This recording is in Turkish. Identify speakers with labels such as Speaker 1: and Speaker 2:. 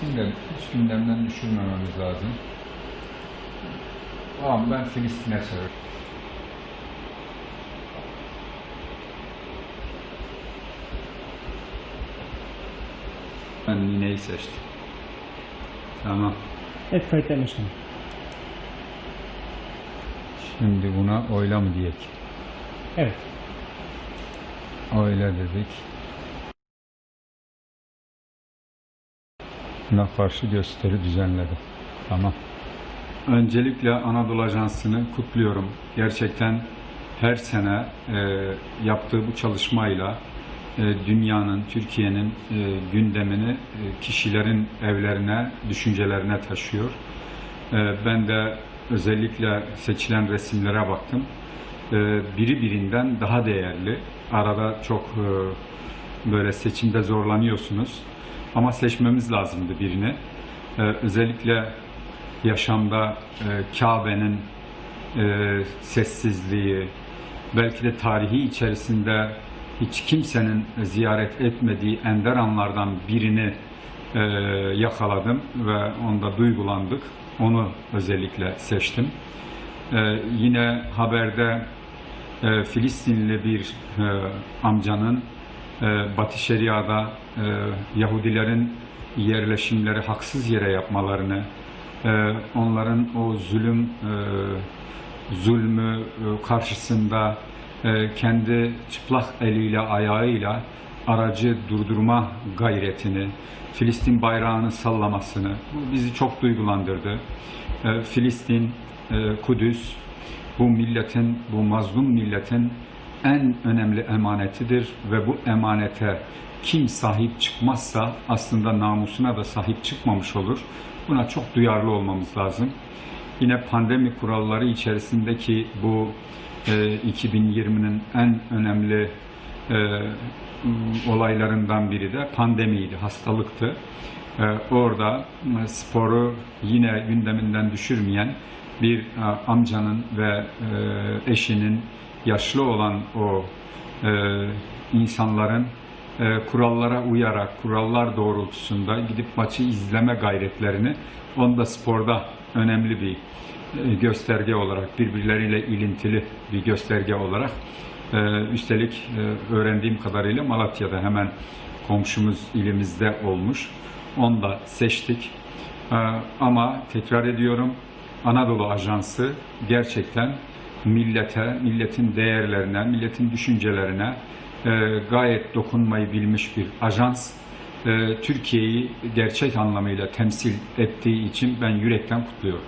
Speaker 1: Gündem, hiç gündemden düşürmememiz lazım. Tamam ben Filistin'e seviyorum. Ben Nine'yi seçtim. Tamam.
Speaker 2: Evet kayıtlar başkanım.
Speaker 1: Şimdi buna oyla mı diyek?
Speaker 2: Evet.
Speaker 1: Oyla dedik. Buna karşı gösteri düzenledim. Tamam. Öncelikle Anadolu Ajansı'nı kutluyorum. Gerçekten her sene e, yaptığı bu çalışmayla e, dünyanın, Türkiye'nin e, gündemini e, kişilerin evlerine, düşüncelerine taşıyor. E, ben de özellikle seçilen resimlere baktım. E, biri birinden daha değerli. Arada çok e, böyle seçimde zorlanıyorsunuz. Ama seçmemiz lazımdı birini. E, özellikle yaşamda e, Kabe'nin e, sessizliği, belki de tarihi içerisinde hiç kimsenin ziyaret etmediği ender anlardan birini e, yakaladım ve onda duygulandık. Onu özellikle seçtim. E, yine haberde e, Filistinli bir e, amcanın Batı Şeria'da e, Yahudilerin yerleşimleri haksız yere yapmalarını, e, onların o zulüm e, zulmü karşısında kendi çıplak eliyle ayağıyla aracı durdurma gayretini, Filistin bayrağını sallamasını bu bizi çok duygulandırdı. Filistin, Kudüs bu milletin, bu mazlum milletin en önemli emanetidir ve bu emanete kim sahip çıkmazsa aslında namusuna da sahip çıkmamış olur. Buna çok duyarlı olmamız lazım. Yine pandemi kuralları içerisindeki bu e, 2020'nin en önemli e, olaylarından biri de pandemiydi, hastalıktı. E, orada m, sporu yine gündeminden düşürmeyen bir e, amcanın ve e, eşinin yaşlı olan o e, insanların e, kurallara uyarak, kurallar doğrultusunda gidip maçı izleme gayretlerini onda sporda önemli bir e, gösterge olarak, birbirleriyle ilintili bir gösterge olarak e, üstelik e, öğrendiğim kadarıyla Malatya'da hemen komşumuz ilimizde olmuş. Onu da seçtik. E, ama tekrar ediyorum Anadolu Ajansı gerçekten millete, milletin değerlerine, milletin düşüncelerine e, gayet dokunmayı bilmiş bir ajans. E, Türkiye'yi gerçek anlamıyla temsil ettiği için ben yürekten kutluyorum.